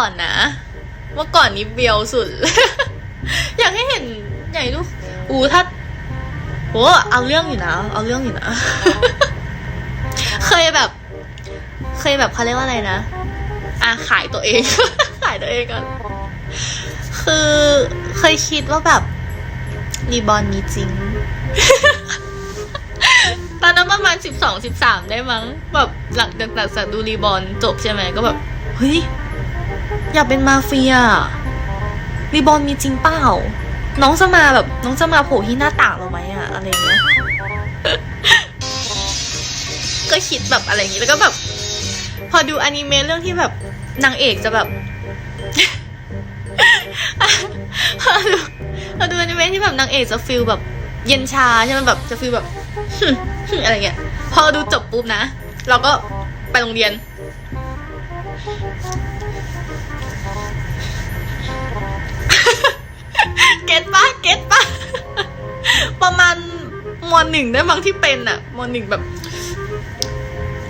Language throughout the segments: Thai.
ก่อนนะเมื่อก่อนนี้เบียวสุด อยากให้เห็นใหญ่ลูกอูถ้าโหเอาเรื่องอยู่นะ เอาเรื่องอยู่นะ เคยแบบ เคยแบบเขาเรียกว่าอะไรนะอะขายตัวเอง ขายตัวเองก่อนคือเคยคิดว่าแบบรีบอลมีจริง ตอนนั้นประมาณสิบสองสิบสามได้มั้ง แบบหลังจากจากดูรีบอลจบใช่ไหมก็แบบ เฮ้ย อยากเป็นมาเฟียรีบอลมีจริงเปล่า น้องจะมาแบบ น้องจะมาโผล่ที่หน้าต่างเราไหมอะอะไรเงี้ย ก็คิดแบบอะไรอย่างงี้แล้วก็แบบ พอดูอนิเมะเรื่องที่แบบนางเอกจะแบบพอดูพอดูอนิเมะที่แบบนางเอกจะฟิลแบบ เย็นชาใช่ไหมแบบจะฟิลแบบอะไรเงี้ย พอดูจบปุ๊บนะ เราก็ไปโรงเรียน หนึ่งได้มั้งที่เป็นอะมหนึ่งแบบ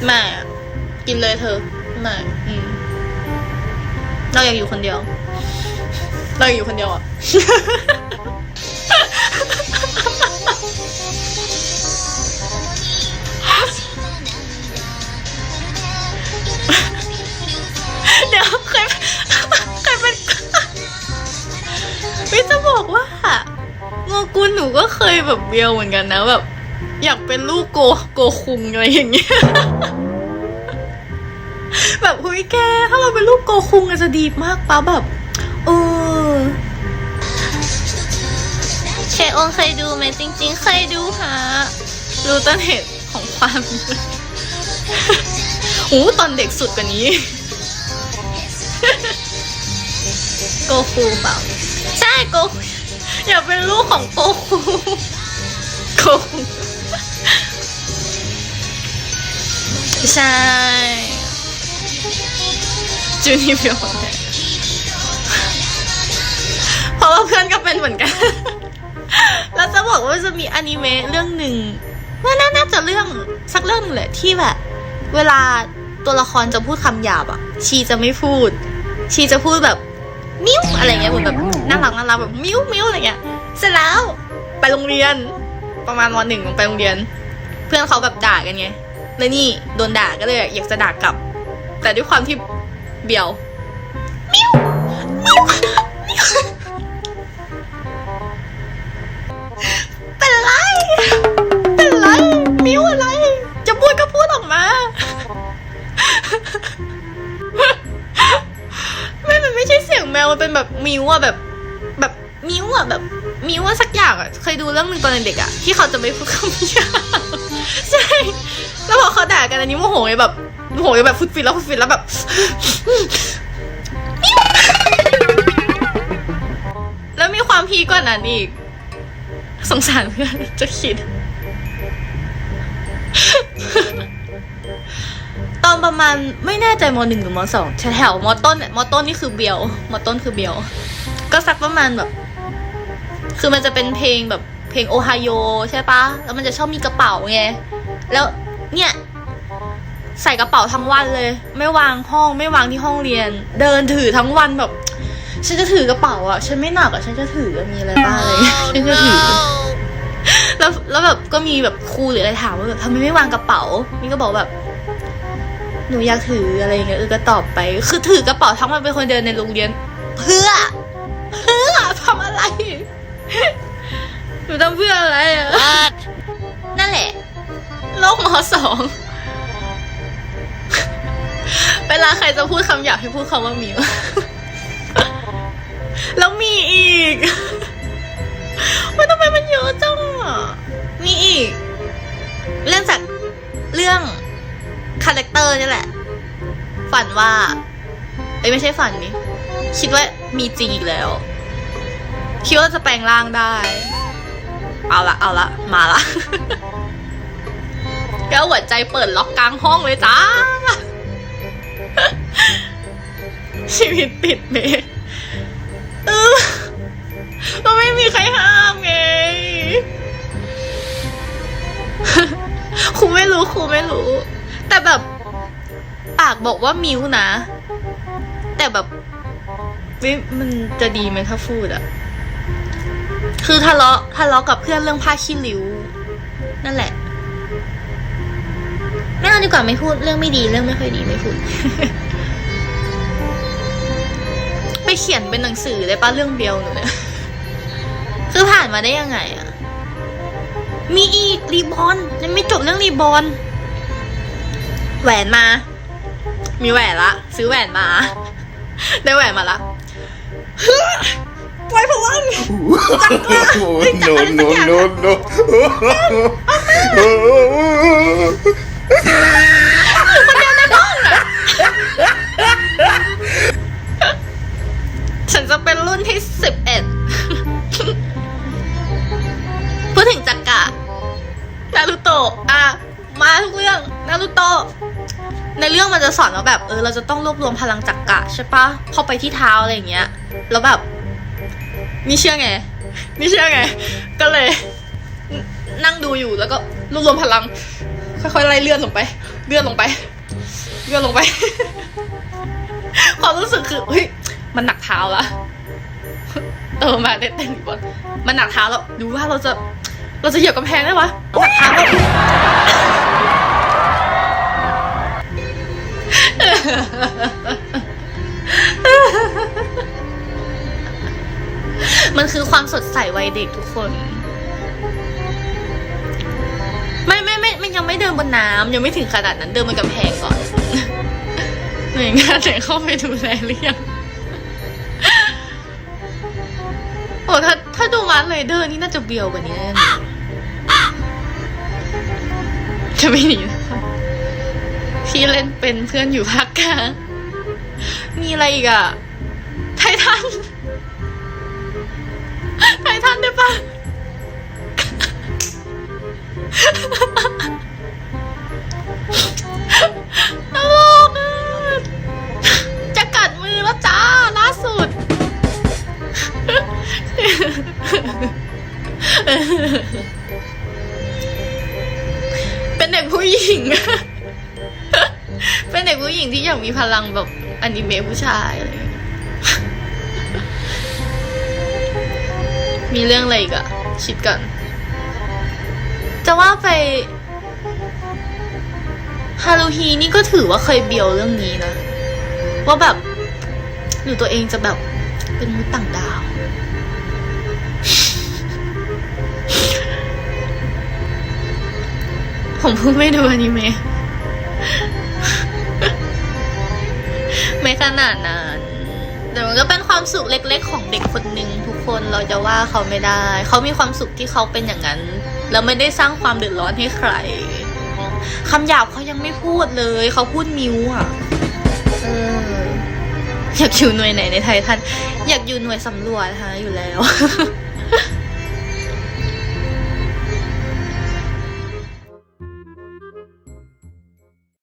แม่อะกินเลยเธอแม่อืมเราอยากอยู่คนเดียว เราอยากอยู่คนเดียวอะเดี๋ยวเคยเคยเป็นวิจะบอกว่าโงกุลหนูก็เคยแบบเบียวเหมือนกันนะแบบ อยากเป็นลูกโกโกคุงอะไรอย่างเงี้ยแบบเฮ้ยแก ถ้าเราเป็นลูกโกคุงอาจจะดีมากปะแบบเออเคโอนเคยดูไหมจริง ๆ เคยดูฮะรู้ต้นเหตุของความโอ้ตอนเด็กสุดกว่านี้ โกคูเปล่า ใช่โก อยากเป็นลูกของโกคูโกคู ใช่ จูนิเฟียวเนี่ยเพราะว่าเพื่อนก็เป็นเหมือนกัน แล้วจะบอกว่าจะมีอนิเมะเรื่องหนึ่งว่าน่าน่าจะเรื่องสักเรื่องหนึ่งแหละที่แบบ เวลาตัวละครจะพูดคำหยาบอะ ชีจะไม่พูด ชีจะพูดแบบ มิ้วอะไรเงี้ยเหมือนแบบน่ารักน่ารักแบบมิ้วมิ้วอะไรเงี้ยเสร็จแล้วไปโรงเรียน ประมาณวันหนึ่งไปโรงเรียน เพื่อนเขาแบบด่ากันไง แล้วนี่โดนด่าก็เลยอยากจะด่ากลับ แต่ด้วยความที่เบียวมิ้วมิ้วมิ้วเป็นไร เป็นไร มิ้วอะไร จะพูดก็พูดออกมา ไม่ มันไม่ใช่เสียงแมว มันเป็นแบบมิวอะแบบ แบบมิวอะแบบมิวอะสักอย่างอะเคยดูเรื่องหนึ่งตอนเด็กอะที่เขาจะไม่พูดคำหยาบใช่แล้วพ อันนี้โมโหแบบโมโหแบบฟุดฟินแล้วฟุดฟินแล้วแบบแล้วมีความพีกว่านั้นอีก สงสารเพื่อนจะคิด ตอนประมาณไม่แน่ใจมหนึ่งหรือมสองแถวมต้นเนี่ยมต้นนี่คือเบียวมต้นคือเบียว ก็สักประมาณแบบ คือมันจะเป็นเพลงแบบเพลงโอไฮโอใช่ปะแล้วมันจะชอบมีกระเป๋าไง แล้วเนี่ย ใส่กระเป๋าทั้งวันเลย ไม่วางห้องไม่วางที่ห้องเรียน เดินถือทั้งวันแบบ ฉันจะถือกระเป๋าอะ ฉันไม่หนักอะ ฉันจะถือมีอะไรบ้างอะไรเงี้ยฉันจะถือ แล้วแล้วแบบก็มีแบบครูหรืออะไรถามว่าแบบทำไมไม่วางกระเป๋านี่ก็บอกแบบ หนูอยากถืออะไรอย่างเงี้ยเออก็ตอบไป คือถือกระเป๋าทั้งวันเป็นคนเดินในโรงเรียน เพื่อ เพื่อทำอะไรหนูทำเพื่ออะไรอะนั่นแหละโลกมสองเวลาใครจะพูดคำหยาบให้พูดคำว่ามิว แล้วมีอีกว่าทำไมมันเยอะจังอะมีอีก เรื่องจากเรื่องคาแรคเตอร์นี่แหละ ฝันว่าเอ้ยไม่ใช่ฝันนี่คิดว่ามีจริงอีกแล้ว คิดว่าจะแปลงร่างได้ เอาละเอาละมาละก็หัวใจเปิดล็อกกลางห้องเลยจ้า ชีวิตติดเมย์เออก็ไม่มีใครห้ามไงครูไม่รู้ครูไม่รู้ แต่แบบปากบอกว่ามิวนะ แต่แบบวิมันจะดีไหมถ้าพูดอะคือทะเลาะทะเลาะกับเพื่อนเรื่องผ้าขี้ริ้ว นั่นแหละไม่เอาดีกว่าไม่พูดเรื่องไม่ดีเรื่องไม่ค่อยดีไม่พูด เขียนเป็นหนังสือได้ปะเรื่องเบียวหนูเนี่ย คือผ่านมาได้ยังไงอะมีอีกรีบอนยังไม่จบเรื่องรีบอนแหวนมา มีแหวนละ ซื้อแหวนมา ได้แหวนมาละไว้พลัง no, no, no, no. คนเูโตะในเรื่องมันจะสอนว่าแบบเออเราจะต้องรวบรวมพลังจักระใช่ปะพอไปที่เท้าอะไรอย่างเงี้ย แล้วแบบนี่เชื่อไงนี่เชื่อไง ก็เลย นั่งดูอยู่แล้วก็รวบรวมพลัง ค่อยๆไล่เลื่อนลงไป เลื่อนลงไป เลื่อนลงไป ความรู้สึกคือเฮ้ยมันหนักเท้าละเออมาเต้นเต้นบอลมันหนักเท้าแล้วดูว่าเราจะ เราจะเหยียบกำแพงได้ปะหนักเท้าแล้ว มันคือความสดใสวัยเด็กทุกคน ไม่ไม่ไม่ไม่ยังไม่เดินบนน้ำยังไม่ถึงขนาดนั้นเดินบนกำแพงก่อนหน่วยงานไหนเข้าไปดูแลหรือยังโอ้ถ้าถ้าดูมาร์เลยเดอร์นี่น่าจะเบียวกว่านี้แน่จะไม่หนี นะคะพี่เล่นเป็นเพื่อนอยู่ภาคกลางมีอะไรอีกอะไททัน ไททันได้ปะตลกอะจะกัดมือแล้วจ้าล่าสุด เป็นเด็กผู้หญิง เป็นเด็กผู้หญิงที่อยากมีพลังแบบอนิเมะผู้ชายอะไรมีเรื่องอะไรอีกอะคิดกันจะว่าไปฮารุฮีนี่ก็ถือว่าเคยเบียวเรื่องนี้นะ ว่าแบบหรือตัวเองจะแบบเป็นมนุษย์ต่างดาว ผมพิ่งไม่ดูอนิเมะ ไม่ขนาดนั้นแต่มันก็เป็นความสุขเล็กๆ ของเด็กคนหนึ่งทุกคนเราจะว่าเขาไม่ได้ เขามีความสุขที่เขาเป็นอย่างนั้น แล้วไม่ได้สร้างความเดือดร้อนให้ใครคำหยาบเขายังไม่พูดเลย เขาพูดมิวอะเอออยากอยู่หน่วยไหนในไทยท่าน อยากอยู่หน่วยสำรวจฮะอยู่แล้ว